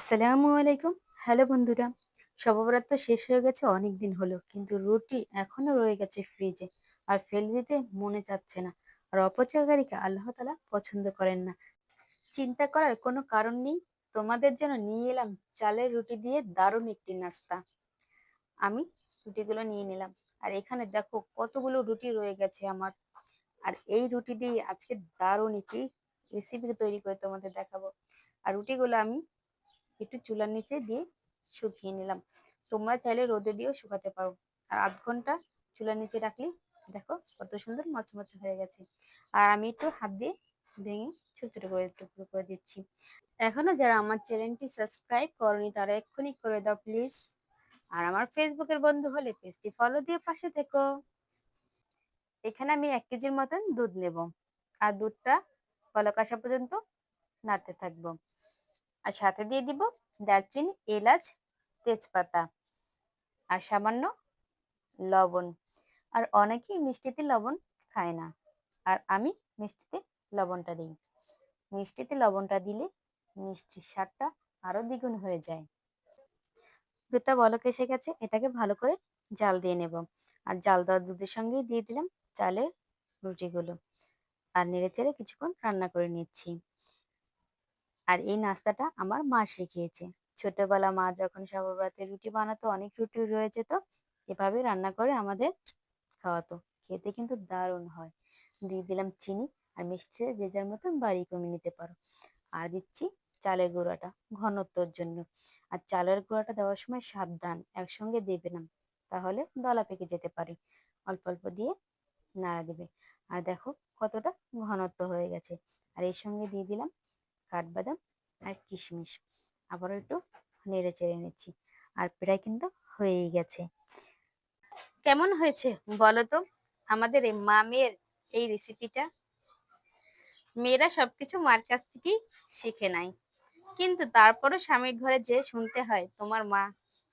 আসসালামু আলাইকুম। হ্যালো বন্ধুরা তো শেষ হয়ে গেছে অনেক দিন হলো, কিন্তু রুটি এখনও রয়ে গেছে ফ্রিজে আর ফেলে দিতে মনে চাচ্ছে না। আর অপচয়কারীকে আল্লাহ তালা পছন্দ করেন না। চিন্তা করার কোনো কারণ নেই, তোমাদের জন্য নিয়ে এলাম চালের রুটি দিয়ে দারুণ একটি নাস্তা। আমি রুটিগুলো নিয়ে নিলাম, আর এখানে দেখো কতগুলো রুটি রয়ে গেছে আমার। আর এই রুটি দিয়ে আজকে দারুণ একটি রেসিপি তৈরি করে তোমাদের দেখাবো। আর রুটিগুলো আমি একটু চুলার নিচে দিয়ে শুকিয়ে নিলাম। তোমরা চাইলে রোদে দিয়েও শুকাতে পারো। আর আধ ঘণ্টা চুলার নিচে রাখলে দেখো কত সুন্দর মচমচে হয়ে গেছে। আর আমি একটু হাত দিয়ে ভেঙে ছোট ছোট করে টুকরো করে দিচ্ছি। এখনও যারা আমার চ্যানেলটি সাবস্ক্রাইব করনি, তারা এক্ষুনি করে দাও প্লিজ। আর আমার ফেসবুকের বন্ধু হলে পেজটি ফলো দিয়ে পাশে থেকো। এখানে আমি এক কেজির মতন দুধ নেব। আর দুধটা আসা পর্যন্ত নাড়তে থাকব। আর সাথে দিয়ে দিব দারচিনি, এলাচ, তেজপাতা আর সামান্য লবণ। আর অনেকেই মিষ্টিতে লবণ খায় না। আর আমি মিষ্টিতে লবণটা দিই। মিষ্টিতে লবণটা দিলে মিষ্টির স্বাদটা আরও দ্বিগুণ হয়ে যায়। দুধটা বলক এসে গেছে, এটাকে ভালো করে জাল দিয়ে নেব। আর জাল দেওয়া দুধের সঙ্গে দিয়ে দিলাম চালের রুটিগুলো। আর নেড়ে চেড়ে কিছুক্ষণ রান্না করে নিচ্ছি। আর এই নাস্তাটা আমার মা শিখিয়েছে। ছোটবেলা মা যখন সবরাতে রুটি বানাতো, অনেক রুটি রয়েছে তো, এভাবে রান্না করে আমাদের খাওয়াতো। খেতে কিন্তু দারুণ হয়। দিয়ে দিলাম চিনি আর মিষ্টি যে যার মতন বাড়ি কমে নিতে পারো। আর দিচ্ছি চালের গুঁড়াটা, ঘনত্বর জন্য। আর চালের গুঁড়াটা দেওয়ার সময় সাবধান, একসঙ্গে দেবে না, তাহলে দলা পেকে যেতে পারে। অল্প অল্প দিয়ে নাড়া দেবে। আর দেখো কতটা ঘনত্ব হয়ে গেছে। আর এর সঙ্গে দিয়ে দিলাম কাঠবাদাম আর কিশমিশ। আবারও একটু নেড়ে চেড়ে নিচ্ছি। আর প্রায় কিন্তু হয়েই গেছে। কেমন হয়েছে বলো তো? আমাদের এই মামের এই রেসিপিটা মেয়েরা সবকিছু মার কাছ থেকেই শিখে নেয়। কিন্তু তারপরও স্বামীর ঘরে যে শুনতে হয়, তোমার মা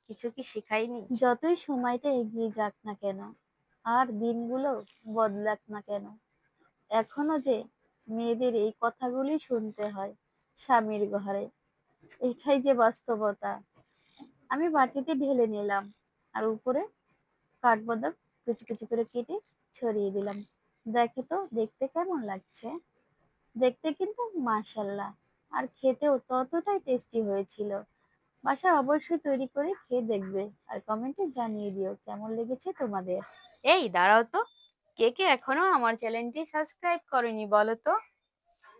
কিছু কি শিখায়নি? যতই সময়টা এগিয়ে যাক না কেন, আর দিনগুলো বদলাক না কেন, এখনও যে মেয়েদের এই কথাগুলি শুনতে হয়। স্বামীর ঘরে। এটাই যে বাস্তবতা। আমি বাটিতে ঢেলে নিলাম আর উপরে কাঠবাদাম কুচি কুচি করে কেটে ছড়িয়ে দিলাম। দেখে তো দেখতে কেমন লাগছে। দেখতে কিন্তু মাশাল্লাহ। আর খেতেও ততটাই টেস্টি হয়েছিল। বাসা অবশ্যই তৈরি করে খেয়ে দেখবে। আর কমেন্টে জানিয়ে দিও কেমন লেগেছে তোমাদের। এই দাঁড়াও তো। কে কে এখনও আমার চ্যানেলটি সাবস্ক্রাইব করেনি বলো তো?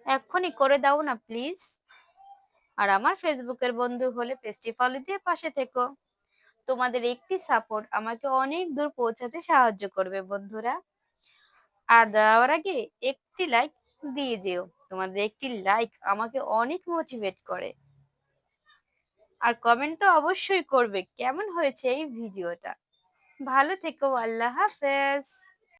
এক্ষুনি করে দাও না প্লিজ আর আমার ফেসবুকের বন্ধু হলে পেজটি ফলো দিয়ে পাশে থেকো। তোমাদের একটি সাপোর্ট আমাকে অনেক দূর পৌঁছাতে সাহায্য করবে, বন্ধুরা। আর দেওয়ার আগে একটি লাইক দিয়ে যেও। তোমাদের একটি লাইক আমাকে অনেক মোটিভেট করে। আর কমেন্ট তো অবশ্যই করবে, কেমন হয়েছে এই ভিডিওটা। ভালো থেকো, আল্লাহ হাফেজ।